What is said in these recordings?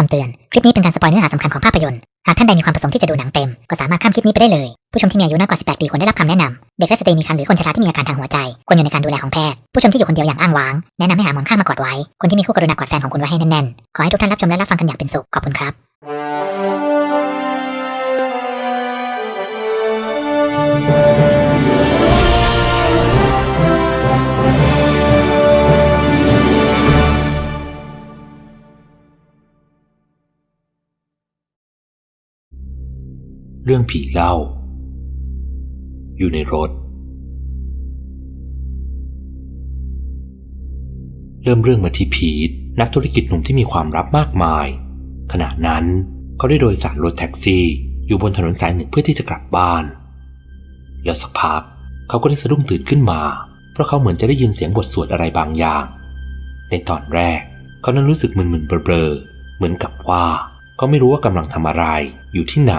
คำเตือน คลิปนี้เป็นการสปอยเนื้อหาสำคัญของภาพยนตร์ หากท่านใดมีความประสงค์ที่จะดูหนังเต็ม ก็สามารถข้ามคลิปนี้ไปได้เลย ผู้ชมที่มีอายุน้อยกว่า 18 ปีควรได้รับคำแนะนำ เด็กและสตรีมีครรภ์หรือคนชราที่มีอาการทางหัวใจ ควรอยู่ในการดูแลของแพทย์ ผู้ชมที่อยู่คนเดียวอย่างอ้างว้าง แนะนำให้หาหมอนข้างมากอดไว้ คนที่มีคู่กรุณากอดแฟนของคุณไว้ให้แน่นๆ ขอให้ทุกท่านรับชมและรับฟังกันอย่างเป็นสุข ขอบคุณครับ เรื่องผีเล่า อยู่ในรถ เริ่มเรื่องมาที่พีทนักธุรกิจหนุ่มที่มีความลับมากมาย ขณะนั้นเขาได้โดยสารรถแท็กซี่ อยู่บนถนนสายหนึ่งเพื่อที่จะกลับบ้าน แล้วสักพักเขาก็ได้สะดุ้งตื่นขึ้นมา เพราะเขาเหมือนจะได้ยินเสียงบทสวดอะไรบางอย่าง ในตอนแรก เขานั้นรู้สึกมึนๆเบลอๆเหมือนกับว่า เขาไม่รู้ว่ากำลังทำอะไรอยู่ที่ไหน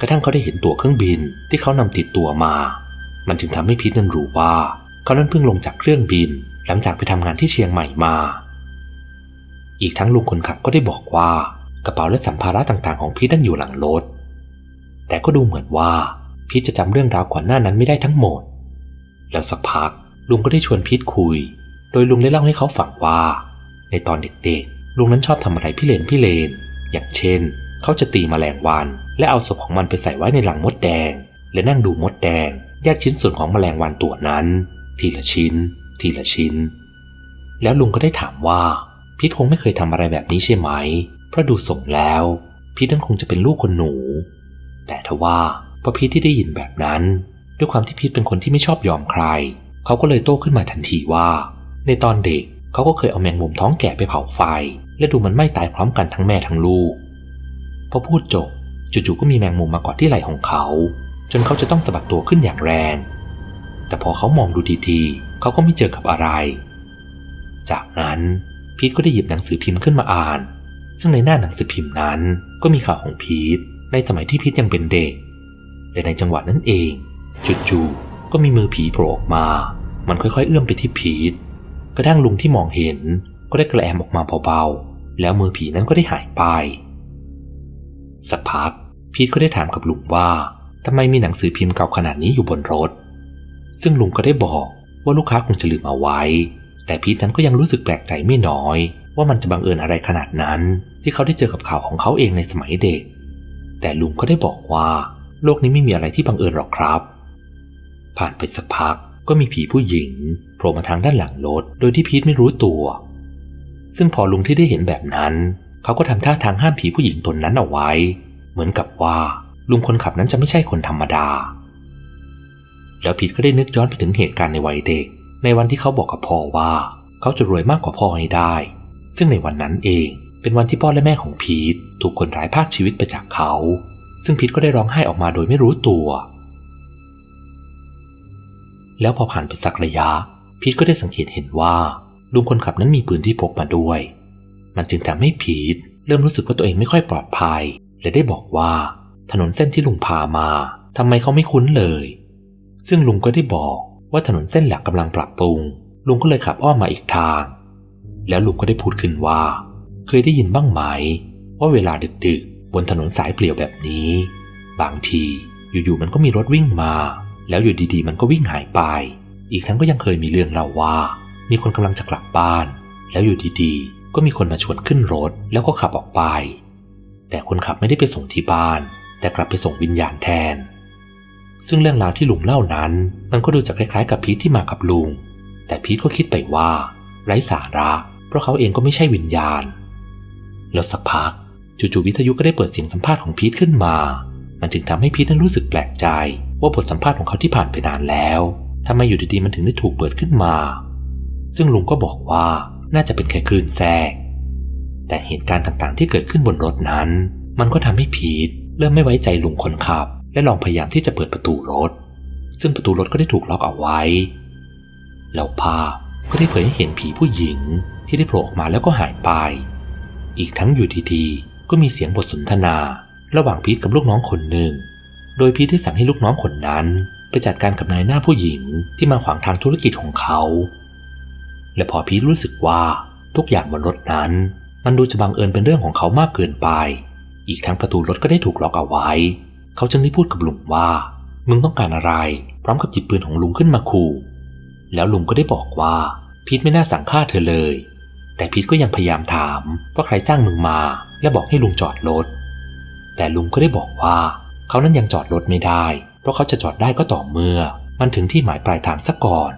กระทั่งเขาได้เห็นตั๋วเครื่องบินที่เขานำติดตัวมา มันจึงทำให้พีทนั้นรู้ว่า เขานั้นเพิ่งลงจากเครื่องบิน หลังจากไปทำงานที่เชียงใหม่มา อีกทั้งลุงคนขับก็ได้บอกว่ากระเป๋าและสัมภาระต่างๆของพีทนั้นอยู่หลังรถ แต่ก็ดูเหมือนว่าพีทจะจำเรื่องราวก่อนหน้านั้นไม่ได้ทั้งหมด แล้วสักพักลุงก็ได้ชวนพีทคุย โดยลุงได้เล่าให้เขาฟังว่า ในตอนเด็กๆลุงนั้นชอบทำอะไรพี่เลนพี่เลน อย่างเช่น เขาจะตีมแมลงวัน และเอาศพของมันไปใส่ไว้ในหลังมดแดง และนั่งดูมดแดง แยกชิ้นส่วนของแมลงวันตัวนั้น ทีละชิ้น ทีละชิ้น แล้วลุงก็ได้ถามว่า พีทคงไม่เคยทำอะไรแบบนี้ใช่ไหม เพราะดูส่งแล้ว พีทนั้นคงจะเป็นลูกคนหนู แต่ทว่าพอพีทที่ได้ยินแบบนั้น ด้วยความที่พีทเป็นคนที่ไม่ชอบยอมใคร เขาก็เลยโต้ขึ้นมาทันทีว่า ในตอนเด็กเขาก็เคยเอาแมงมุมท้องแก่ไปเผาไฟ และดูมันไม้ตายพร้อมกันทั้งแม่ทั้งลูกพอพูดจบ จู่ๆก็มีแมงมุมมาเกาะที่ไหล่ของเขา จนเขาจะต้องสะบัดตัวขึ้นอย่างแรง แต่พอเขามองดูทีๆเขาก็ไม่เจอกับอะไร จากนั้นพีทก็ได้หยิบหนังสือพิมพ์ขึ้นมาอ่าน ซึ่งในหน้าหนังสือพิมพ์นั้นก็มีข่าวของพีทในสมัยที่พีทยังเป็นเด็กและในจังหวะนั้นเองจู่ๆก็มีมือผีโผล่ออกมา มันค่อยๆ เอื้อมไปที่พีทกระทั่งลุงที่มองเห็นก็ได้กระแอมออกมาเบาๆ แล้วมือผีนั้นก็ได้หายไป สักพัก พีทก็ได้ถามกับลุงว่าทำไมมีหนังสือพิมพ์เก่าขนาดนี้อยู่บนรถ ซึ่งลุงก็ได้บอกว่าลูกค้าคงจะลืมเอาไว้ แต่พีทนั้นก็ยังรู้สึกแปลกใจไม่น้อย ว่ามันจะบังเอิญอะไรขนาดนั้น ที่เขาได้เจอกับข่าวของเขาเองในสมัยเด็ก แต่ลุงก็ได้บอกว่า โลกนี้ไม่มีอะไรที่บังเอิญหรอกครับ ผ่านไปสักพักก็มีผีผู้หญิงโผล่มาทางด้านหลังรถ โดยที่พีทไม่รู้ตัว ซึ่งพอลุงที่ได้เห็นแบบนั้น เขาก็ทำท่าทางห้ามผีผู้หญิงตนนั้นเอาไว้ เหมือนกับว่าลุงคนขับนั้นจะไม่ใช่คนธรรมดา แล้วพีทก็ได้นึกย้อนไปถึงเหตุการณ์ในวัยเด็ก ในวันที่เขาบอกกับพ่อว่าเขาจะรวยมากกว่าพ่อให้ได้ ซึ่งในวันนั้นเองเป็นวันที่พ่อและแม่ของพีทถูกคนร้ายพากชีวิตไปจากเขา ซึ่งพีทก็ได้ร้องไห้ออกมาโดยไม่รู้ตัว แล้วพอผ่านไปสักระยะ พีทก็ได้สังเกตเห็นว่าลุงคนขับนั้นมีปืนที่พกมาด้วย มันจึงทำให้พีทเริ่มรู้สึกว่าตัวเองไม่ค่อยปลอดภัย และได้บอกว่า ถนนเส้นที่ลุงพามาทำไมเขาไม่คุ้นเลย ซึ่งลุงก็ได้บอกว่าถนนเส้นหลักกำลังปรับปรุง ลุงก็เลยขับอ้อมมาอีกทาง แล้วลุงก็ได้พูดขึ้นว่า เคยได้ยินบ้างไหม ว่าเวลาดึกๆ บนถนนสายเปลี่ยวแบบนี้ บางทีอยู่ๆมันก็มีรถวิ่งมา แล้วอยู่ดีๆ มันก็วิ่งหายไป อีกทั้งก็ยังเคยมีเรื่องเล่าว่า มีคนกำลังจะกลับบ้าน แล้วอยู่ดีๆ ก็มีคนมาชวนขึ้นรถแล้วก็ขับออกไป แต่คนขับไม่ได้ไปส่งที่บ้าน แต่กลับไปส่งวิญญาณแทน ซึ่งเรื่องราวที่ลุงเล่านั้น มันก็ดูจะคล้ายๆกับพีทที่มากับลุง แต่พีทก็คิดไปว่า ไร้สาระ เพราะเขาเองก็ไม่ใช่วิญญาณ แล้วสักพักจู่ๆวิทยุก็ได้เปิดเสียงสัมภาษณ์ของพีทขึ้นมา มันจึงทำให้พีทนั้นรู้สึกแปลกใจ ว่าบทสัมภาษณ์ของเขาที่ผ่านไปนานแล้วทำไมอยู่ดีๆมันถึงได้ถูกเปิดขึ้นมา ซึ่งลุงก็บอกว่าน่าจะเป็นแค่คลื่นแทรก แต่เหตุการณ์ต่างๆ ที่เกิดขึ้นบนรถนั้น มันก็ทำให้พีทเริ่มไม่ไว้ใจลุงคนขับ และลองพยายามที่จะเปิดประตูรถ ซึ่งประตูรถก็ได้ถูกล็อกเอาไว้ แล้วภาพก็ได้เผยให้เห็นผีผู้หญิงที่ได้โผล่ออกมาแล้วก็หายไป อีกทั้งอยู่ดีๆก็มีเสียงบทสนทนา ระหว่างพีทกับลูกน้องคนหนึ่ง โดยพีทได้สั่งให้ลูกน้องคนนั้น ไปจัดการกับนายหน้าผู้หญิงที่มาขวางทางธุรกิจของเขา และพอพีทรู้สึกว่าทุกอย่างบนรถนั้น มันดูจะบังเอิญเป็นเรื่องของเขามากเกินไป อีกทั้งประตูรถก็ได้ถูกล็อกเอาไว้ เขาจึงได้พูดกับลุงว่า มึงต้องการอะไร พร้อมกับหยิบปืนของลุงขึ้นมาขู่แล้วลุงก็ได้บอกว่าพีทไม่น่าสั่งฆ่าเธอเลย แต่พีทก็ยังพยายามถามว่าใครจ้างมึงมา และบอกให้ลุงจอดรถ แต่ลุงก็ได้บอกว่า เขานั้นยังจอดรถไม่ได้ เพราะเขาจะจอดได้ก็ต่อเมื่อ มันถึงที่หมายปลายทางซะก่อน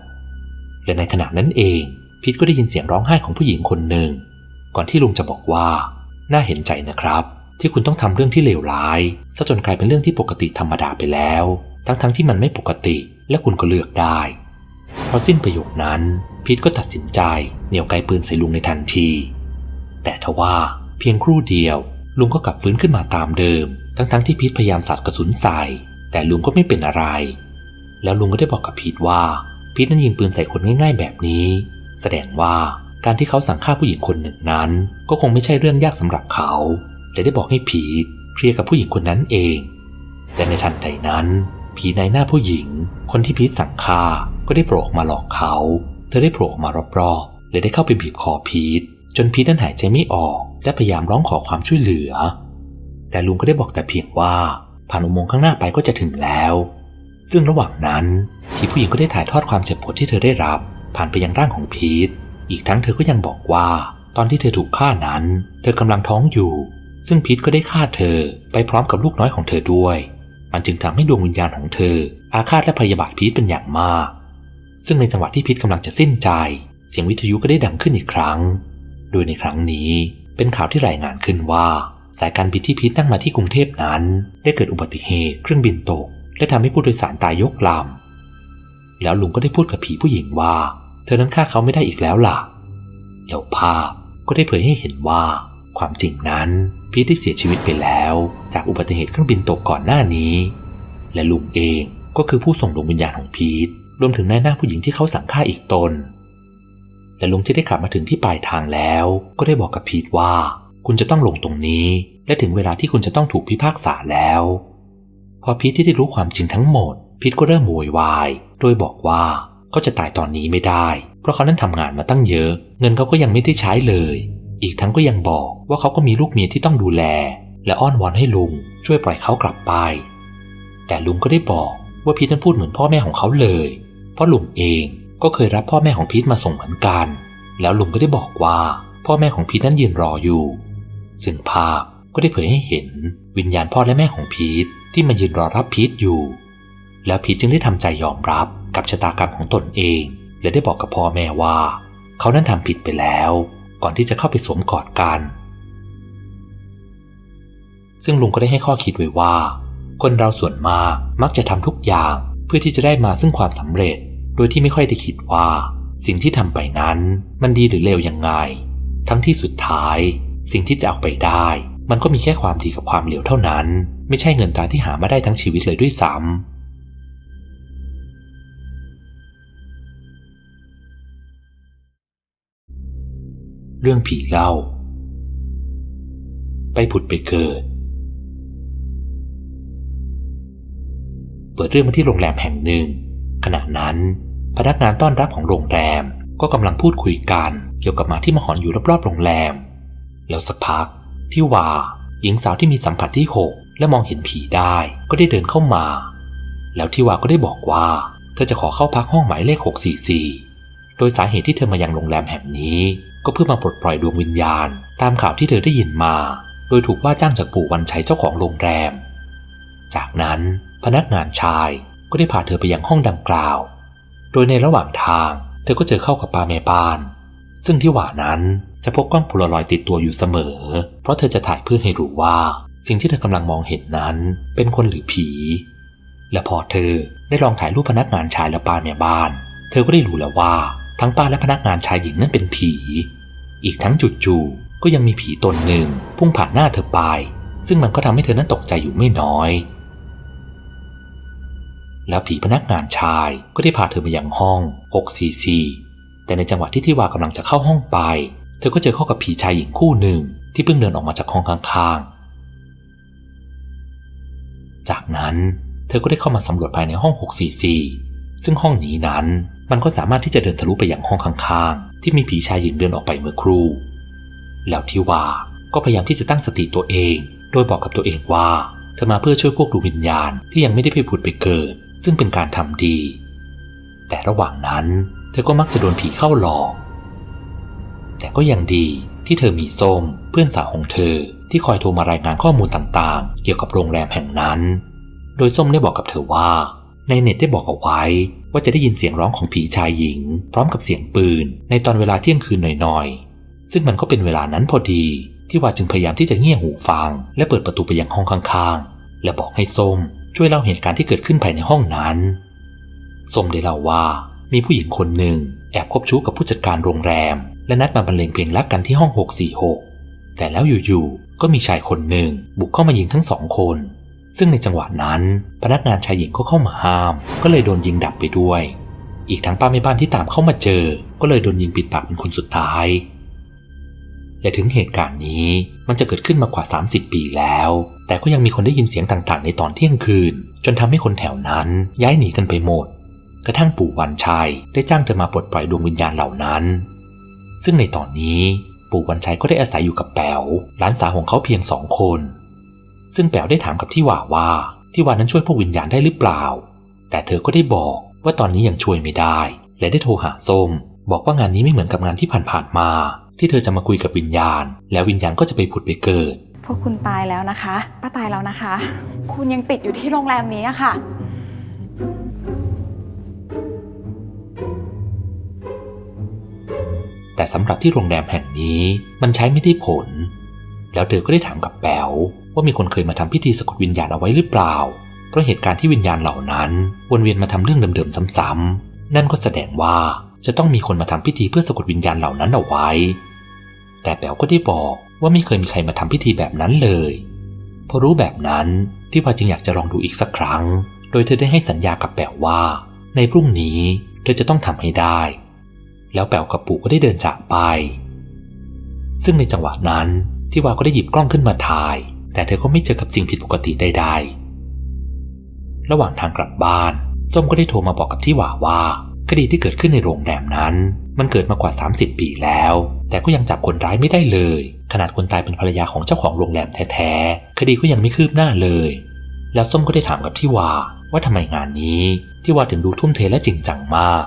และในขณะนั้นเองพีทก็ได้ยินเสียงร้องไห้ของผู้หญิงคนหนึ่ง ก่อนที่ลุงจะบอกว่า น่าเห็นใจนะครับ ที่คุณต้องทำเรื่องที่เลวร้ายซะจนกลายเป็นเรื่องที่ปกติธรรมดาไปแล้ว ทั้งๆทที่มันไม่ปกติและคุณก็เลือกได้พอสิ้นประโยคนั้น พีทก็ตัดสินใจเหนี่ยวไกปืนใส่ลุงในทันที แต่ทว่าเพียงครู่เดียว ลุงก็กลับฟื้นขึ้นมาตามเดิม ทั้งๆที่พีทพยายามสัดกระสุนใส่ แต่ลุงก็ไม่เป็นอะไร แล้วลุงก็ได้บอกกับพีทว่าพีทนั้นยิงปืนใส่คนง่าย ๆ แบบนี้ แสดงว่า การที่เขาสั่งฆ่าผู้หญิงคนหนึ่งนั้น ก็คงไม่ใช่เรื่องยากสำหรับเขาและได้บอกให้พีทเคลียร์กับผู้หญิงคนนั้นเองและในทันใดนั้น ผีในหน้าผู้หญิง คนที่พีทสั่งฆ่าก็ได้โผล่ออกมาหลอกเขา เธอได้โผล่ออกมารอบๆและได้เข้าไปบีบคอพีทจนพีทนั้นหายใจไม่ออก และพยายามร้องขอความช่วยเหลือ แต่ลุงก็ได้บอกแต่เพียงว่าผ่านอุโมงค์ข้างหน้าไปก็จะถึงแล้ว ซึ่งระหว่างนั้นผีผู้หญิงก็ได้ถ่ายทอดความเจ็บปวดที่เธอได้รับ ผ่านไปยังร่างของพีท อีกทั้งเธอก็ยังบอกว่า ตอนที่เธอถูกฆ่านั้น เธอกำลังท้องอยู่ ซึ่งพีทก็ได้ฆ่าเธอไปพร้อมกับลูกน้อยของเธอด้วย มันจึงทำให้ดวงวิญญาณของเธอ อาฆาตและพยาบาทพีทเป็นอย่างมาก ซึ่งในจังหวะที่พีทกำลังจะสิ้นใจ เสียงวิทยุก็ได้ดังขึ้นอีกครั้ง โดยในครั้งนี้เป็นข่าวที่รายงานขึ้นว่า สายการบินที่พีทนั่งมาที่กรุงเทพนั้น ได้เกิดอุบัติเหตุเครื่องบินตก และทำให้ผู้โดยสารตายยกลำแล้วลุงก็ได้พูดกับผีผู้หญิงว่า เธอนั้นฆ่าเขาไม่ได้อีกแล้วล่ะแล้วภาพก็ได้เผยให้เห็นว่าความจริงนั้นพีทได้เสียชีวิตไปแล้ว จากอุบัติเหตุเครื่องบินตกก่อนหน้านี้ และลุงเองก็คือผู้ส่งดวงวิญญาณของพีทรวมถึงนายหน้าผู้หญิงที่เขาสั่งฆ่าอีกตน และลุงที่ได้ขับมาถึงที่ปลายทางแล้ว ก็ได้บอกกับพีทว่า คุณจะต้องลงตรงนี้ และถึงเวลาที่คุณจะต้องถูกพิพากษาแล้ว พอพีทที่ได้รู้ความจริงทั้งหมดพีทก็เริ่มโวยวาย โดยบอกว่า เขาจะตายตอนนี้ไม่ได้ เพราะเขานั้นทำงานมาตั้งเยอะ เงินเขาก็ยังไม่ได้ใช้เลย อีกทั้งก็ยังบอกว่าเขาก็มีลูกเมียที่ต้องดูแล และอ้อนวอนให้ลุงช่วยปล่อยเขากลับไป แต่ลุงก็ได้บอกว่าพีทนั้นพูดเหมือนพ่อแม่ของเขาเลย เพราะลุงเองก็เคยรับพ่อแม่ของพีทมาส่งเหมือนกัน แล้วลุงก็ได้บอกว่าพ่อแม่ของพีทนั้นยืนรออยู่ ซึ่งภาพก็ได้เผยให้เห็นวิญญาณพ่อและแม่ของพีทที่มายืนรอรับพีทอยู่ แล้วพีทจึงได้ทำใจยอมรับ กับชะตากรรมของตนเอง และได้บอกกับพ่อแม่ว่า เขานั้นทำผิดไปแล้ว ก่อนที่จะเข้าไปสวมกอดกัน ซึ่งลุงก็ได้ให้ข้อคิดไว้ว่า คนเราส่วนมากมักจะทำทุกอย่างเพื่อที่จะได้มาซึ่งความสำเร็จ โดยที่ไม่ค่อยได้คิดว่า สิ่งที่ทำไปนั้นมันดีหรือเลวยังไง ทั้งที่สุดท้าย สิ่งที่จะเอาไปได้ มันก็มีแค่ความดีกับความเลวเท่านั้น ไม่ใช่เงินตราที่หามาได้ทั้งชีวิตเลยด้วยซ้ำ เรื่องผีเล่า ไปผุดไปเกิด เปิดเรื่องมาที่โรงแรมแห่งหนึ่ง ขณะนั้น พนักงานต้อนรับของโรงแรมก็กำลังพูดคุยกัน เกี่ยวกับหมาที่มาหอนอยู่รอบๆโรงแรม แล้วสักพักที่ว่าหญิงสาวที่มีสัมผัสที่หกและมองเห็นผีได้ก็ได้เดินเข้ามา แล้วที่ว่าก็ได้บอกว่า เธอจะขอเข้าพักห้องหมายเลข 644 โดยสาเหตุที่เธอมายังโรงแรมแห่งนี้ ก็เพื่อมาปลดปล่อยดวงวิญญาณ ตามข่าวที่เธอได้ยินมา โดยถูกว่าจ้างจากปู่วันชัยเจ้าของโรงแรม จากนั้นพนักงานชายก็ได้พาเธอไปยังห้องดังกล่าว โดยในระหว่างทาง เธอก็เจอเข้ากับป้าแม่บ้าน ซึ่งที่หว่านั้นจะพกกล้องโพลารอยติดตัวอยู่เสมอ เพราะเธอจะถ่ายเพื่อให้รู้ว่า สิ่งที่เธอกำลังมองเห็นนั้น เป็นคนหรือผี และพอเธอได้ลองถ่ายรูปพนักงานชายและป้าแม่บ้าน เธอก็ได้รู้แล้วว่า ทั้งป้าและพนักงานชายหญิงนั้นเป็นผี อีกทั้งจู่ๆก็ยังมีผีตนหนึ่งพุ่งผ่านหน้าเธอไป ซึ่งมันก็ทำให้เธอนั้นตกใจอยู่ไม่น้อย แล้วผีพนักงานชายก็ได้พาเธอมายังห้อง 644 แต่ในจังหวะที่ทิวากำลังจะเข้าห้องไป เธอก็เจอเข้ากับผีชายหญิงคู่หนึ่งที่เพิ่งเดินออกมาจากห้องข้างๆ จากนั้นเธอก็ได้เข้ามาสำรวจภายในห้อง 644 ซึ่งห้องนี้นั้น มันก็สามารถที่จะเดินทะลุไปอยังห้องข้างๆ ที่มีผีชายหญิงเดินออกไปเมื่อครู่ แล้วทิวาก็พยายามที่จะตั้งสติตัวเอง โดยบอกกับตัวเองว่า เธอมาเพื่อช่วยพวกดวงวิญญาณที่ยังไม่ได้ไปผุดไปเกิด ซึ่งเป็นการทำดี แต่ระหว่างนั้น เธอก็มักจะโดนผีเข้าหลอก แต่ก็ยังดีที่เธอมีส้มเพื่อนสาวของเธอที่คอยโทรมารายงานข้อมูลต่างๆ เกี่ยวกับโรงแรมแห่งนั้น โดยส้มได้บอกกับเธอว่า ในเน็ตได้บอกเอาไว้ว่าจะได้ยินเสียงร้องของผีชายหญิง พร้อมกับเสียงปืน ในตอนเวลาเที่ยงคืนหน่อยๆ ซึ่งมันก็เป็นเวลานั้นพอดี ที่ว่าจึงพยายามที่จะเงี่ยหูฟัง และเปิดประตูไปยังห้องข้างๆ และบอกให้ส้มช่วยเล่าเหตุการณ์ที่เกิดขึ้นภายในห้องนั้นส้มได้เล่าว่า มีผู้หญิงคนหนึ่ง แอบคบชู้กับผู้จัดการโรงแรม และนัดมาบรรเลงเพลงรักกันที่ห้อง 646 แต่แล้วอยู่ๆก็มีชายคนหนึ่งบุกเข้ามายิงทั้งสองคน ซึ่งในจังหวะนั้นพนักงานชายหญิงก็เข้ามาห้าม ก็เลยโดนยิงดับไปด้วย อีกทั้งป้าแม่บ้านที่ตามเข้ามาเจอ ก็เลยโดนยิงปิดปากเป็นคนสุดท้าย และถึงเหตุการณ์นี้มันจะเกิดขึ้นมากว่า 30 ปีแล้ว แต่ก็ยังมีคนได้ยินเสียงต่างๆ ในตอนเที่ยงคืน จนทำให้คนแถวนั้นย้ายหนีกันไปหมด กระทั่งปู่วันชัยได้จ้างเธอมาปลดปล่อยดวงวิญญาณเหล่านั้น ซึ่งในตอนนี้ปู่วันชัยก็ได้อาศัยอยู่กับแป๋วหลานสาวของเขาเพียงสองคน ซึ่งแป๋วได้ถามกับที่ว่าว่า ที่ว่านั้นช่วยพวกวิญญาณได้หรือเปล่า แต่เธอก็ได้บอกว่าตอนนี้ยังช่วยไม่ได้ และได้โทรหาส้ม บอกว่างานนี้ไม่เหมือนกับงานที่ผ่านๆมา ที่เธอจะมาคุยกับวิญญาณ แล้ววิญญาณก็จะไปผุดไปเกิด พวกคุณตายแล้วนะคะป้าตายแล้วนะคะ คุณยังติดอยู่ที่โรงแรมนี้อะค่ะ แต่สำหรับที่โรงแรมแห่งนี้มันใช้ไม่ได้ผล แล้วเธอก็ได้ถามกับแป๋ว ว่ามีคนเคยมาทำพิธีสะกดวิญญาณเอาไว้หรือเปล่า เพราะเหตุการณ์ที่วิญญาณเหล่านั้นวนเวียนมาทำเรื่องเดิมๆซ้ำๆนั่นก็แสดงว่าจะต้องมีคนมาทำพิธีเพื่อสะกดวิญญาณเหล่านั้นเอาไว้ แต่แป๋วก็ได้บอกว่าไม่เคยมีใครมาทำพิธีแบบนั้นเลยพอรู้แบบนั้นที่พาจึงอยากจะลองดูอีกสักครั้ง โดยเธอได้ให้สัญญากับแป๋วว่า ในพรุ่งนี้เธอจะต้องทำให้ได้ แล้วแป๋วกับปู่ก็ได้เดินจากไป ซึ่งในจังหวะนั้นที่วาก็ได้หยิบกล้องขึ้นมาถ่าย แต่เธอก็ไม่เจอกับสิ่งผิดปกติใดๆ ระหว่างทางกลับบ้าน ส้มก็ได้โทรมาบอกกับที่ว่าว่า คดีที่เกิดขึ้นในโรงแรมนั้น มันเกิดมากว่า 30 ปีแล้ว แต่ก็ยังจับคนร้ายไม่ได้เลย ขนาดคนตายเป็นภรรยาของเจ้าของโรงแรมแท้ๆ คดีก็ยังไม่คืบหน้าเลย แล้วส้มก็ได้ถามกับที่วาว่าทำไมงานนี้ ที่วาถึงดูทุ่มเทและจริงจังมาก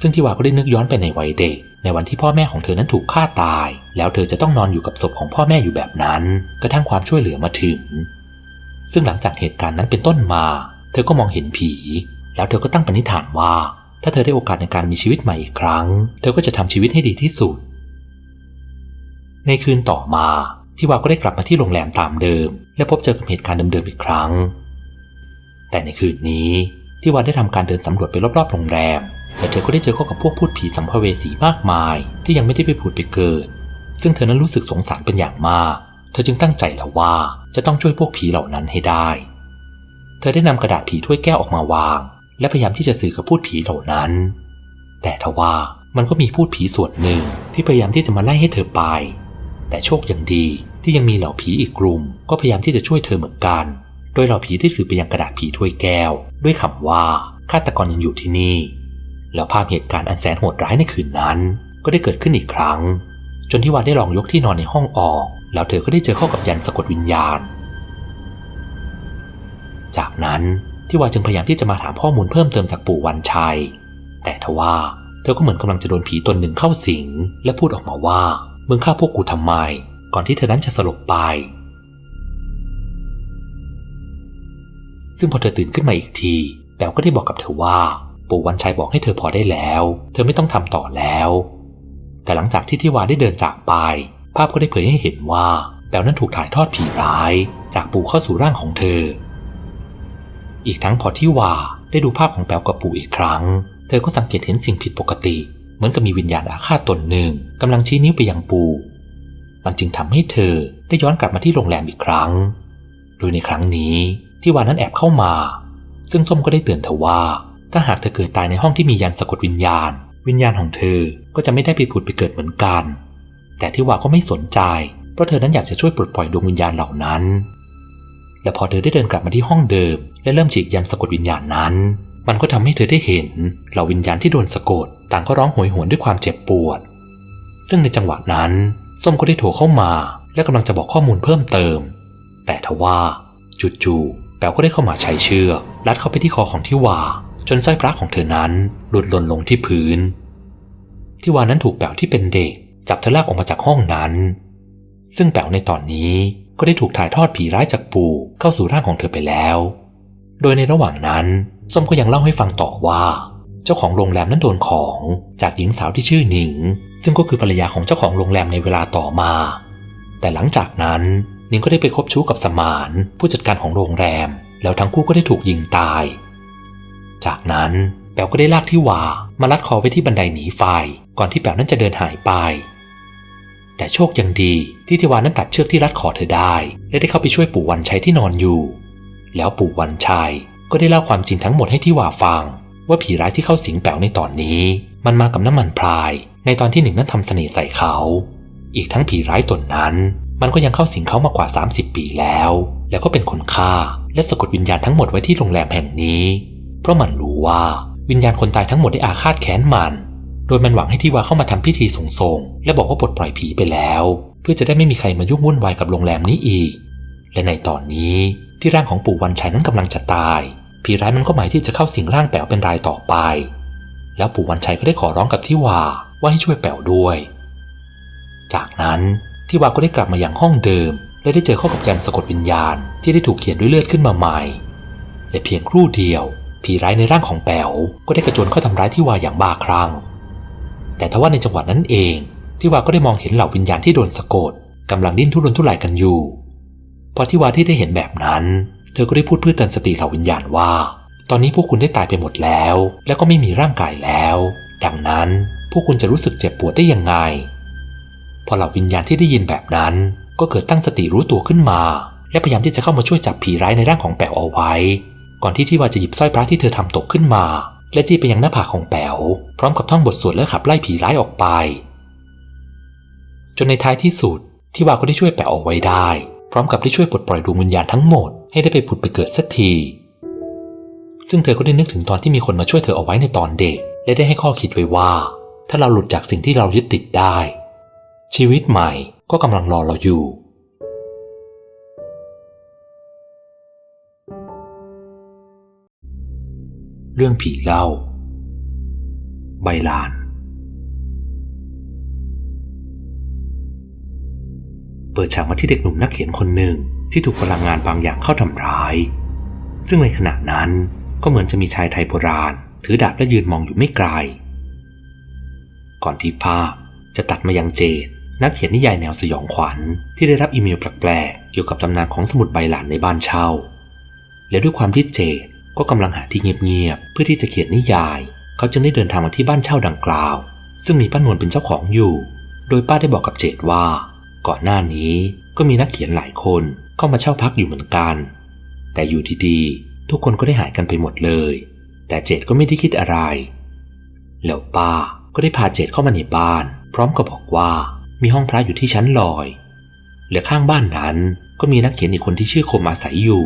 ซึ่งที่วาก็ได้นึกย้อนไปในวัยเด็ก ในวันที่พ่อแม่ของเธอนั้นถูกฆ่าตาย แล้วเธอจะต้องนอนอยู่กับศพของพ่อแม่อยู่แบบนั้น กระทั่งความช่วยเหลือมาถึง ซึ่งหลังจากเหตุการณ์นั้นเป็นต้นมา เธอก็มองเห็นผี แล้วเธอก็ตั้งปณิธานว่า ถ้าเธอได้โอกาสในการมีชีวิตใหม่อีกครั้ง เธอก็จะทำชีวิตให้ดีที่สุด ในคืนต่อมาที่วาก็ได้กลับมาที่โรงแรมตามเดิม และพบเจอกับเหตุการณ์เดิมๆอีกครั้ง แต่ในคืนนี้ที่วาได้ทำการเดินสำรวจไปรอบๆโรงแรม และเธอก็ได้เจอเข้ากับพวกพูดผีสัมภเวสีมากมาย ที่ยังไม่ได้ไปผุดไปเกิด ซึ่งเธอนั้นรู้สึกสงสารเป็นอย่างมาก เธอจึงตั้งใจแล้วว่าจะต้องช่วยพวกผีเหล่านั้นให้ได้ เธอได้นำกระดาษผีถ้วยแก้วออกมาวาง และพยายามที่จะสื่อกับพูดผีเหล่านั้น แต่ทว่ามันก็มีพูดผีส่วนหนึ่งที่พยายามที่จะมาไล่ให้เธอไป แต่โชคยังดีที่ยังมีเหล่าผีอีกกลุ่ม ก็พยายามที่จะช่วยเธอเหมือนกัน โดยเหล่าผีได้สื่อไปยังกระดาษผีถ้วยแก้ว ด้วยคำว่าฆาตกรยังอยู่ที่นี่ แล้วภาพเหตุการณ์อันแสนโหดร้ายในคืนนั้น ก็ได้เกิดขึ้นอีกครั้ง จนที่วาได้ลองยกที่นอนในห้องออก แล้วเธอก็ได้เจอเข้ากับยันสะกดวิญญาณ จากนั้นที่วาจึงพยายามที่จะมาถามข้อมูลเพิ่มเติมจากปู่วันชัย แต่ทว่าเธอก็เหมือนกำลังจะโดนผีตนหนึ่งเข้าสิง และพูดออกมาว่ามึงฆ่าพวกกูทำไม ก่อนที่เธอนั้นจะสลบไป ซึ่งพอเธอตื่นขึ้นมาอีกทีแป๋วก็ได้บอกกับเธอว่า ปู่วันชัยบอกให้เธอพอได้แล้ว เธอไม่ต้องทำต่อแล้ว แต่หลังจากที่ทิวาได้เดินจากไป ภาพก็ได้เผยให้เห็นว่าแป๋วนั้นถูกถ่ายทอดผีร้าย จากปู่เข้าสู่ร่างของเธอ อีกทั้งพอทิวาได้ดูภาพของแป๋วกับปู่อีกครั้ง เธอก็สังเกตเห็นสิ่งผิดปกติ เหมือนกับมีวิญญาณอาฆาตตนหนึ่งกำลังชี้นิ้วไปยังปู่มันจึงทำให้เธอได้ย้อนกลับมาที่โรงแรมอีกครั้ง โดยในครั้งนี้ที่วานั้นแอบเข้ามา ซึ่งส้มก็ได้เตือนเธอว่า ถ้าหากเธอเกิดตายในห้องที่มียันสะกดวิญญาณ วิญญาณของเธอก็จะไม่ได้ไปผุดไปเกิดเหมือนกัน แต่ที่วาก็ไม่สนใจ เพราะเธอนั้นอยากจะช่วยปลดปล่อยดวงวิญญาณเหล่านั้น และพอเธอได้เดินกลับมาที่ห้องเดิม และเริ่มฉีกยันสะกดวิญญาณนั้น มันก็ทำให้เธอได้เห็นเหล่าวิญญาณที่โดนสะกด ต่างก็ร้องโหยหวนด้วยความเจ็บปวด ซึ่งในจังหวะนั้นส้มก็ได้โทรเข้ามา และกำลังจะบอกข้อมูลเพิ่มเติม แต่ทว่าจู่ๆแป๋วก็ได้เข้ามาใช้เชือกรัดเข้าไปที่คอของทิวา จนสร้อยพระของเธอนั้นหลุดหล่นลงที่พื้นทิวานั้นถูกแป๋วที่เป็นเด็ก จับเธอลากออกมาจากห้องนั้น ซึ่งแป๋วในตอนนี้ก็ได้ถูกถ่ายทอดผีร้ายจากปู่เข้าสู่ร่างของเธอไปแล้ว โดยในระหว่างนั้นส้มก็ยังเล่าให้ฟังต่อว่า เจ้าของโรงแรมนั้นโดนของจากหญิงสาวที่ชื่อหนิง ซึ่งก็คือภรรยาของเจ้าของโรงแรมในเวลาต่อมา แต่หลังจากนั้นหนิงก็ได้ไปคบชู้กับสมาน ผู้จัดการของโรงแรม แล้วทั้งคู่ก็ได้ถูกยิงตาย จากนั้นแป๋วก็ได้ลากที่วามาลัดคอไว้ที่บันไดหนีไฟ ก่อนที่แป๋วนั้นจะเดินหายไป แต่โชคยังดีที่ทิวานั้นตัดเชือกที่รัดคอเธอได้ และได้เข้าไปช่วยปู่วันชัยที่นอนอยู่ แล้วปู่วันชัยก็ได้เล่าความจริงทั้งหมดให้ทิวาฟัง ว่าผีร้ายที่เข้าสิงแป๋วในตอนนี้ มันมากับน้ำมันพราย ในตอนที่หนึ่งนั้นทำเสน่ห์ใส่เขา อีกทั้งผีร้ายตนนั้น มันก็ยังเข้าสิงเขามากว่า 30 ปีแล้ว แล้วก็เป็นคนฆ่าและสะกดวิญญาณทั้งหมดไว้ที่โรงแรมแห่งนี้ เพราะมันรู้ว่าวิญญาณคนตายทั้งหมดได้อาฆาตแค้นมัน โดยมันหวังให้ทิวาเข้ามาทำพิธีส่งส่งและบอกว่าปลดปล่อยผีไปแล้ว เพื่อจะได้ไม่มีใครมายุ่งวุ่นวายกับโรงแรมนี้อีก และในตอนนี้ที่ร่างของปู่วันชัยนั้นกำลังจะตาย ผีร้ายมันก็หมายที่จะเข้าสิงร่างแป๋วเป็นรายต่อไป แล้วปู่วันชัยก็ได้ขอร้องกับทิวาว่าให้ช่วยแป๋วด้วย จากนั้นทิวาก็ได้กลับมาอย่างห้องเดิม และได้เจอเข้ากับยันสะกดวิญญาณที่ได้ถูกเขียนด้วยเลือดขึ้นมาใหม่และเพียงครู่เดียว ผีร้ายในร่างของแป๋วก็ได้กระโจนเข้าทำร้ายทิวาอย่างบ้าคลั่งแต่ทว่าในจังหวะนั้นเองทิวาก็ได้มองเห็นเหล่าวิญญาณที่โดนสะกดกำลังดิ้นทุรนทุรายกันอยู่ พอทิวาที่ได้เห็นแบบนั้น เธอก็ได้พูดเพื่อเตือนสติเหล่าวิญญาณว่า ตอนนี้พวกคุณได้ตายไปหมดแล้ว และก็ไม่มีร่างกายแล้ว ดังนั้นพวกคุณจะรู้สึกเจ็บปวดได้ยังไง พอเหล่าวิญญาณที่ได้ยินแบบนั้น ก็เกิดตั้งสติรู้ตัวขึ้นมา และพยายามที่จะเข้ามาช่วยจับผีร้ายในร่างของแป๋วเอาไว้ ก่อนที่ทิวาจะหยิบสร้อยพระที่เธอทำตกขึ้นมา และจี้ไปยังหน้าผากของแป๋วพร้อมกับท่องบทสวดและขับไล่ผีร้ายออกไป จนในท้ายที่สุดทิวาก็ได้ช่วยแป๋วเอาไว้ได้ พร้อมกับได้ช่วยปลดปล่อยดวงวิญญาณทั้งหมดให้ได้ไปผุดไปเกิดสักที ซึ่งเธอก็ได้นึกถึงตอนที่มีคนมาช่วยเธอเอาไว้ในตอนเด็ก และได้ให้ข้อคิดไว้ว่า ถ้าเราหลุดจากสิ่งที่เรายึดติดได้ ชีวิตใหม่ก็กำลังรอเราอยู่ เรื่องผีเล่า ใบลาน เปิดฉากมาที่เด็กหนุ่มนักเขียนคนหนึ่งที่ถูกพลังงานบางอย่างเข้าทำร้าย ซึ่งในขณะนั้นก็เหมือนจะมีชายไทยโบราณ ถือดาบและยืนมองอยู่ไม่ไกล ก่อนที่ภาพจะตัดมายังเจดนักเขียนนิยายแนวสยองขวัญที่ได้รับอีเมลแปลกๆเกี่ยวกับตำนานของสมุดใบหลานในบ้านเช่า และด้วยความที่เจด ก็กำลังหาที่เงียบๆเพื่อที่จะเขียนนิยาย เขาจึงได้เดินทางมาที่บ้านเช่าดังกล่าว ซึ่งมีป้านวลเป็นเจ้าของอยู่ โดยป้าได้บอกกับเจดว่า ก่อนหน้านี้ก็มีนักเขียนหลายคนเข้ามาเช่าพักอยู่เหมือนกัน แต่อยู่ดีๆทุกคนก็ได้หายกันไปหมดเลย แต่เจดก็ไม่ได้คิดอะไร แล้วป้าก็ได้พาเจดเข้ามาในบ้าน พร้อมกับบอกว่ามีห้องพระอยู่ที่ชั้นลอยและข้างบ้านนั้นก็มีนักเขียนอีกคนที่ชื่อคมอาศัยอยู่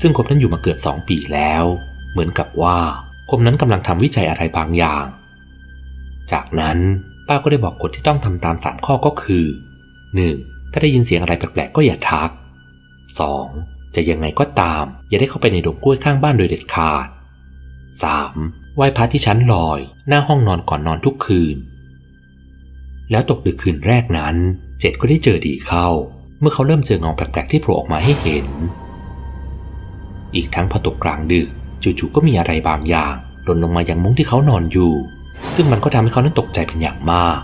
ซึ่งคมนั้นอยู่มาเกือบสองปีแล้ว เหมือนกับว่าคมนั้นกำลังทำวิจัยอะไรบางอย่าง จากนั้นป้าก็ได้บอกกฎที่ต้องทำตามสามข้อก็คือ 1. ถ้าได้ยินเสียงอะไรแปลกๆก็อย่าทัก 2. จะยังไงก็ตาม อย่าได้เข้าไปในดงกล้วยข้างบ้านโดยเด็ดขาด 3. ไหว้พระที่ชั้นลอย หน้าห้องนอนก่อนนอนทุกคืน แล้วตกดึกคืนแรกนั้น เจ็ดก็ได้เจอดีเข้า เมื่อเขาเริ่มเจอเงาแปลกๆที่โผล่ออกมาให้เห็น อีกทั้งพอตกกลางดึก จู่ๆก็มีอะไรบางอย่างหล่นลงมายังมุ้งที่เขานอนอยู่ ซึ่งมันก็ทำให้เขานั้นตกใจเป็นอย่างมาก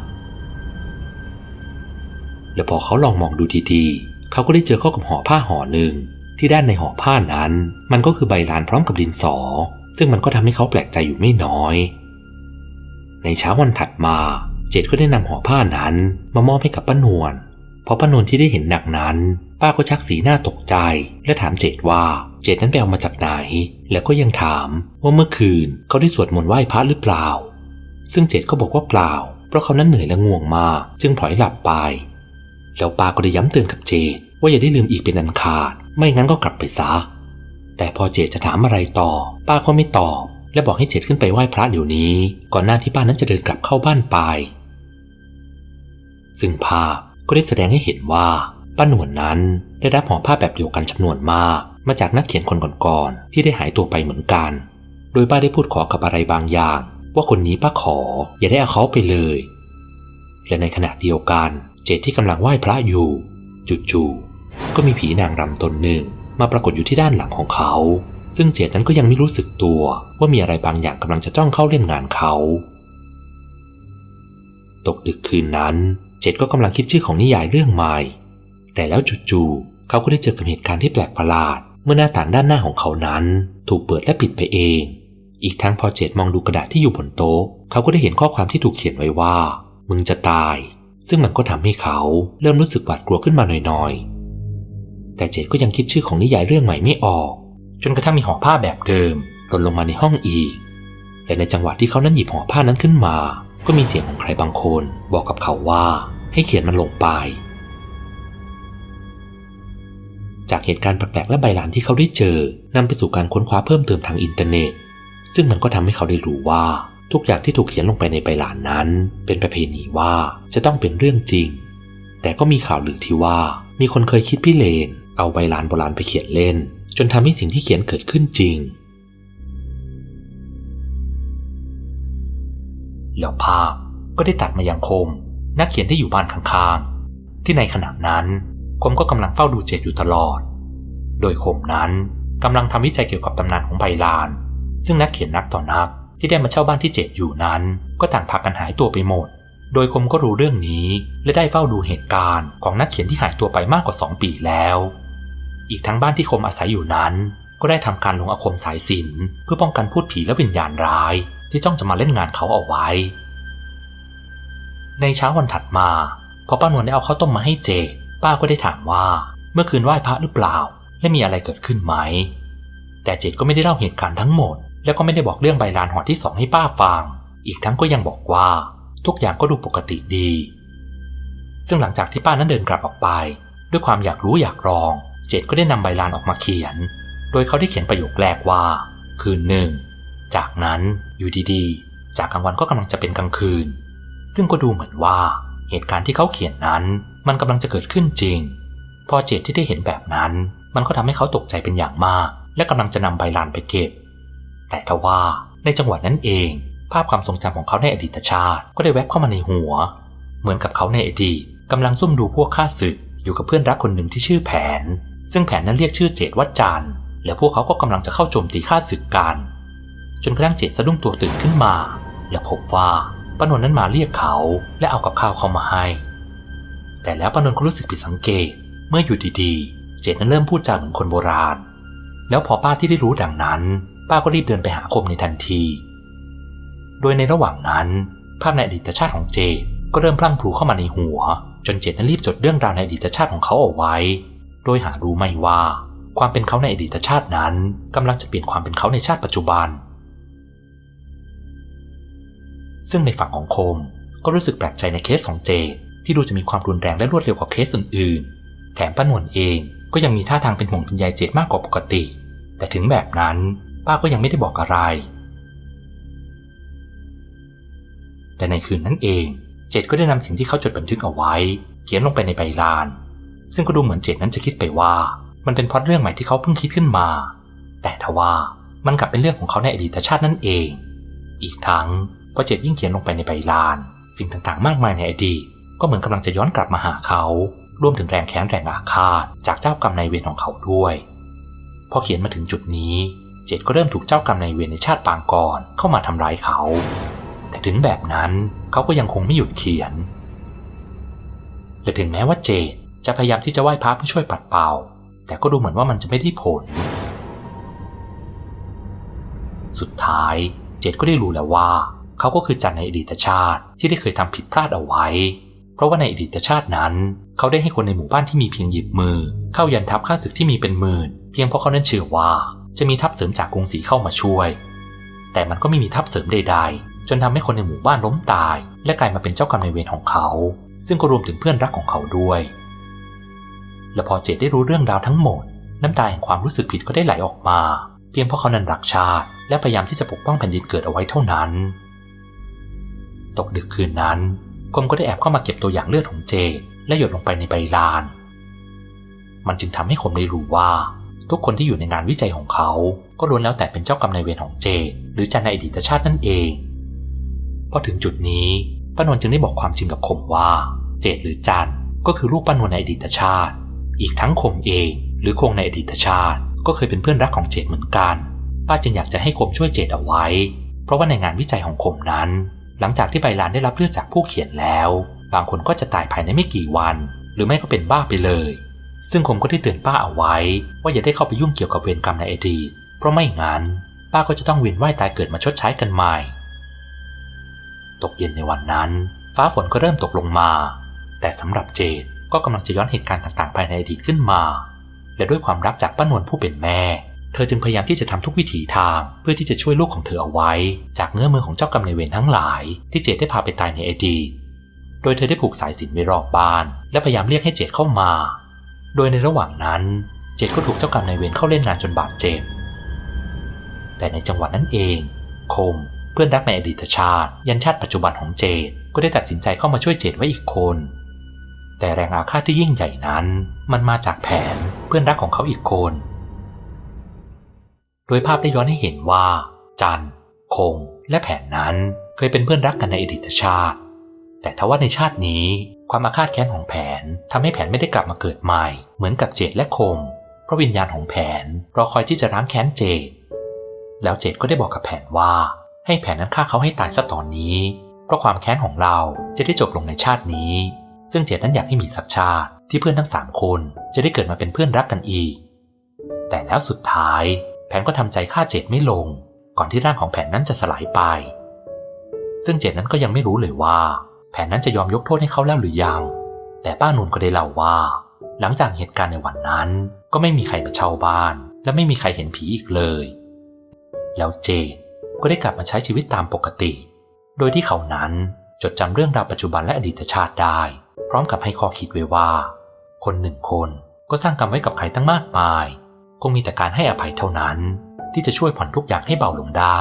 และพอเขาลองมองดูดีๆเขาก็ได้เจอเข้ากับห่อผ้าห่อหนึ่งที่ด้านในห่อผ้านั้น มันก็คือใบลานพร้อมกับดินสอ ซึ่งมันก็ทำให้เขาแปลกใจอยู่ไม่น้อย ในเช้าวันถัดมา เจดก็ได้นำห่อผ้านั้น มามอบให้กับป้านวลเพอป้านวลที่ได้เห็นหนักนั้น ป้าก็ชักสีหน้าตกใจ และถามเจดว่าเจดนั้นไปเอามาจากไหน แล้วก็ยังถามว่าเมื่อคืนเขาได้สวดมนต์ไหว้พระหรือเปล่า ซึ่งเจดก็บอกว่าเปล่า เพราะเขานั้นเหนื่อยและง่วงมากจึงพลอยหลับไป แล้วป้าก็ได้ย้ำเตือนกับเจดว่าอย่าได้ลืมอีกเป็นอันขาด ไม่งั้นก็กลับไปซะ แต่พอเจดจะถามอะไรต่อ ป้าก็ไม่ตอบ และบอกให้เจดขึ้นไปไหว้พระเดี๋ยวนี้ ก่อนหน้าที่ป้านั้นจะเดินกลับเข้าบ้านไป ซึ่งภาพก็ได้แสดงให้เห็นว่า ป้าหนวลนนั้นได้รับห่อผ้าแบบเดียวกันจำนวนมาก มาจากนักเขียนคนก่อนๆที่ได้หายตัวไปเหมือนกัน โดยป้าได้พูดขอกับอะไรบางอย่าง ว่าคนนี้ป้าขออย่าได้เอาเขาไปเลย และในขณะเดียวกันเจดที่กำลังไหว้พระอยู่ จู่ๆก็มีผีนางรำตนหนึ่ง มาปรากฏอยู่ที่ด้านหลังของเขา ซึ่งเจดนั้นก็ยังไม่รู้สึกตัวว่ามีอะไรบางอย่างกำลังจะจ้องเข้าเล่นงานเขาตกดึกคืนนั้น เจดก็กำลังคิดชื่อของนิยายเรื่องใหม่ แต่แล้วจู่ๆเขาก็ได้เจอกับเหตุการณ์ที่แปลกประหลาด เมื่อหน้าต่างด้านหน้าของเขานั้น ถูกเปิดและปิดไปเอง อีกทั้งพอเจดมองดูกระดาษที่อยู่บนโต๊ะ เขาก็ได้เห็นข้อความที่ถูกเขียนไว้ว่า มึงจะตาย ซึ่งมันก็ทำให้เขาเริ่มรู้สึกหวาดกลัวขึ้นมาหน่อยๆ แต่เจดก็ยังคิดชื่อของนิยายเรื่องใหม่ไม่ออก จนกระทั่งมีห่อผ้าแบบเดิมหล่นลงมาในห้องอีก และในจังหวะที่เขานั้นหยิบห่อผ้านั้นขึ้นมา ก็มีเสียงของใครบางคน บอกกับเขาว่า ให้เขียนมันลงไป จากเหตุการณ์แปลกๆและใบลานที่เขาได้เจอนำไปสู่การค้นคว้าเพิ่มเติมทางอินเทอร์เน็ต ซึ่งมันก็ทำให้เขาได้รู้ว่า ทุกอย่างที่ถูกเขียนลงไปในใบลานนั้น เป็นประเพณีว่าจะต้องเป็นเรื่องจริง แต่ก็มีข่าวลือที่ว่า มีคนเคยคิดพิเรนเอาใบลานโบราณไปเขียนเล่น จนทำให้สิ่งที่เขียนเกิดขึ้นจริง แล้วภาพก็ได้ตัดมายังคม นักเขียนที่อยู่บ้านข้างๆ ที่ในขณะนั้น คมก็กำลังเฝ้าดูเจดอยู่ตลอด โดยคมนั้นกำลังทำวิจัยเกี่ยวกับตำนานของใบลาน ซึ่งนักเขียนนักต่อนักที่ได้มาเช่าบ้านที่เจดอยู่นั้น ก็ต่างพากันหายตัวไปหมด โดยคมก็รู้เรื่องนี้และได้เฝ้าดูเหตุการณ์ของนักเขียนที่หายตัวไปมากกว่า 2 ปีแล้ว อีกทั้งบ้านที่คมอาศัยอยู่นั้น ก็ได้ทำการลงอาคมสายสินเพื่อป้องกันพูดผีและวิญญาณร้าย ที่จ้องจะมาเล่นงานเขาเอาไว้ ในเช้าวันถัดมาพอป้านวลได้เอาข้าวต้มมาให้เจด ป้าก็ได้ถามว่า เมื่อคืนไหว้พระหรือเปล่า และมีอะไรเกิดขึ้นไหม แต่เจดก็ไม่ได้เล่าเหตุการณ์ทั้งหมด แล้วก็ไม่ได้บอกเรื่องใบลานหอที่สองให้ป้าฟัง อีกทั้งก็ยังบอกว่า ทุกอย่างก็ดูปกติดี ซึ่งหลังจากที่ป้านั้นเดินกลับออกไป ด้วยความอยากรู้อยากลอง เจดก็ได้นำใบลานออกมาเขียน โดยเขาได้เขียนประโยคแรกว่า คืนหนึ่ง จากนั้นอยู่ดีๆ จากกลางวันก็กำลังจะเป็นกลางคืน ซึ่งก็ดูเหมือนว่า เหตุการณ์ที่เขาเขียนนั้น มันกำลังจะเกิดขึ้นจริง พอเจดที่ได้เห็นแบบนั้น มันก็ทำให้เขาตกใจเป็นอย่างมาก และกำลังจะนำใบลานไปเก็บ แต่ทว่าในจังหวะนั้นเอง ภาพความทรงจำของเขาในอดีตชาติก็ได้แวบเข้ามาในหัว เหมือนกับเขาในอดีตกำลังซุ่มดูพวกข้าศึกอยู่กับเพื่อนรักคนหนึ่งที่ชื่อแผน ซึ่งแผนนั้นเรียกชื่อเจดว่าจันและพวกเขาก็กำลังจะเข้าโจมตีข้าศึกกัน จนกระทั่งเจดสะดุ้งตัวตื่นขึ้นมา และพบว่า ปนนนั้นมาเรียกเขาและเอากับข้าวเขามาให้ แต่แล้วปนนก็รู้สึกผิดสังเกตเมื่ออยู่ดีๆ เจดนั้นเริ่มพูดจาเหมือนคนโบราณ แล้วพอป้าที่ได้รู้ดังนั้น ป้าก็รีบเดินไปหาคมในทันที โดยในระหว่างนั้น ภาพในอดีตชาติของเจดก็เริ่มพลั่งพลูเข้ามาในหัว จนเจดนั้นรีบจดเรื่องราวในอดีตชาติของเขาเอาไว้ โดยหารู้ไม่ว่า ความเป็นเขาในอดีตชาตินั้นกำลังจะเปลี่ยนความเป็นเขาในชาติปัจจุบัน ซึ่งในฝั่งของคมก็รู้สึกแปลกใจในเคสของเจดที่ดูจะมีความรุนแรงและรวดเร็วกว่าเคสอื่นๆ แถมป้านวลเองก็ยังมีท่าทางเป็นห่วงเป็นใยเจดมากกว่าปกติ แต่ถึงแบบนั้นป้าก็ยังไม่ได้บอกอะไร และในคืนนั้นเอง เจดก็ได้นำสิ่งที่เขาจดบันทึกเอาไว้ เขียนลงไปในใบลาน ซึ่งก็ดูเหมือนเจดนั้นจะคิดไปว่ามันเป็นพอดเรื่องใหม่ที่เขาเพิ่งคิดขึ้นมา แต่ทว่ามันกลับเป็นเรื่องของเขาในอดีตชาตินั่นเอง อีกทั้ง พอเจดยิ่งเขียนลงไปในใบลาน สิ่งต่างๆ มากมายในอดีตก็เหมือนกำลังจะย้อนกลับมาหาเขา รวมถึงแรงแค้นแรงอาฆาตจากเจ้ากรรมนายเวรของเขาด้วย พอเขียนมาถึงจุดนี้ เจดก็เริ่มถูกเจ้ากรรมนายเวรในชาติปางก่อนเข้ามาทำร้ายเขา แต่ถึงแบบนั้นเขาก็ยังคงไม่หยุดเขียน และถึงแม้ว่าเจดจะพยายามที่จะไหว้พระเพื่อช่วยปัดเป่า แต่ก็ดูเหมือนว่ามันจะไม่ได้ผล สุดท้าย เจดก็ได้รู้แล้วว่า เขาก็คือจันในอดีตชาติที่ได้เคยทำผิดพลาดเอาไว้ เพราะว่าในอดีตชาตินั้น เขาได้ให้คนในหมู่บ้านที่มีเพียงหยิบมือ เข้ายันทัพข้าศึกที่มีเป็นหมื่น เพียงเพราะเขานั้นเชื่อว่าจะมีทัพเสริมจากกรุงศรีเข้ามาช่วย แต่มันก็ไม่มีทัพเสริมใด ๆ จนทำให้คนในหมู่บ้านล้มตาย และกลายมาเป็นเจ้ากรรมในเวรของเขา ซึ่งก็รวมถึงเพื่อนรักของเขาด้วย และพอเจดได้รู้เรื่องราวทั้งหมด น้ำตาแห่งความรู้สึกผิดก็ได้ไหลออกมา เพียงเพราะเขานั้นรักชาติ และพยายามที่จะปกป้องแผ่นดินเกิดเอาไว้เท่านั้น ตกดึกคืนนั้นคมก็ได้แอบเข้ามาเก็บตัวอย่างเลือดของเจ และหยดลงไปในใบลาน มันจึงทำให้คมได้รู้ว่า ทุกคนที่อยู่ในงานวิจัยของเขา ก็ล้วนแล้วแต่เป็นเจ้ากรรมนายเวรของเจ หรือจันในอดีตชาตินั่นเองพอถึงจุดนี้ป้านวลจึงได้บอกความจริงกับคมว่า เจดหรือจันก็คือลูกป้านวลในอดีตชาติ อีกทั้งคมเอง หรือคงในอดีตชาติ ก็เคยเป็นเพื่อนรักของเจดเหมือนกัน ป้าจึงอยากจะให้คมช่วยเจดเอาไว้ เพราะว่าในงานวิจัยของคมนั้น หลังจากที่ใบลานได้รับเลือดจากผู้เขียนแล้ว บางคนก็จะตายภายในไม่กี่วัน หรือไม่ก็เป็นบ้าไปเลย ซึ่งคมก็ได้เตือนป้าเอาไว้ ว่าอย่าได้เข้าไปยุ่งเกี่ยวกับเวรกรรมในอดีตเพราะไม่งั้น ป้าก็จะต้องเวียนว่ายตายเกิดมาชดใช้กันใหม่ ตกเย็นในวันนั้น ฟ้าฝนก็เริ่มตกลงมา แต่สำหรับเจดก็กำลังจะย้อนเหตุการณ์ต่างๆ ภายในอดีตขึ้นมา และด้วยความรักจากป้านวลผู้เป็นแม่ เธอจึงพยายามที่จะทำทุกวิถีทางเพื่อที่จะช่วยลูกของเธอเอาไว้ จากเงื้อมือของเจ้ากรรมนายเวรทั้งหลาย ที่เจดได้พาไปตายในอดีตโดยเธอได้ผูกสายสินไว้รอบบ้าน และพยายามเรียกให้เจดเข้ามา โดยในระหว่างนั้นเจดก็ถูกเจ้ากรรมนายเวรเข้าเล่นงานจนบาดเจ็บแต่ในจังหวะนั้นเอง คม เพื่อนรักในอดีตชาติ ยันชาติปัจจุบันของเจดก็ได้ตัดสินใจเข้ามาช่วยเจดไว้อีกคน แต่แรงอาฆาตที่ยิ่งใหญ่นั้น มันมาจากแผนเพื่อนรักของเขาอีกคน โดยภาพได้ย้อนให้เห็นว่า จัน คง และแผนนั้นเคยเป็นเพื่อนรักกันในอดีตชาติ แต่ทว่าในชาตินี้ความอาฆาตแค้นของแผนทำให้แผนไม่ได้กลับมาเกิดใหม่ เหมือนกับเจดและคงเพราะวิญญาณของแผนรอคอยที่จะล้างแค้นเจดแล้วเจดก็ได้บอกกับแผนว่า ให้แผนนั้นฆ่าเขาให้ตายซะตอนนี้ เพราะความแค้นของเราจะได้จบลงในชาตินี้ ซึ่งเจดนั้นอยากให้มีสักชาติที่เพื่อนทั้งสามคนจะได้เกิดมาเป็นเพื่อนรักกันอีก แต่แล้วสุดท้าย แผนก็ทำใจฆ่าเจดไม่ลง ก่อนที่ร่างของแผนนั้นจะสลายไป ซึ่งเจดนั้นก็ยังไม่รู้เลยว่า แผนนั้นจะยอมยกโทษให้เขาแล้วหรือยัง แต่ป้านูนก็ได้เล่าว่า หลังจากเหตุการณ์ในวันนั้น ก็ไม่มีใครมาเช่าบ้าน และไม่มีใครเห็นผีอีกเลย แล้วเจดก็ได้กลับมาใช้ชีวิตตามปกติ โดยที่เขานั้นจดจำเรื่องราวปัจจุบันและอดีตชาติได้ พร้อมกับให้ข้อคิดไว้ว่า คนหนึ่งคนก็สร้างกรรมไว้กับใครตั้งมากมาย คงมีแต่การให้อภัยเท่านั้น ที่จะช่วยผ่อนทุกอย่างให้เบาลงได้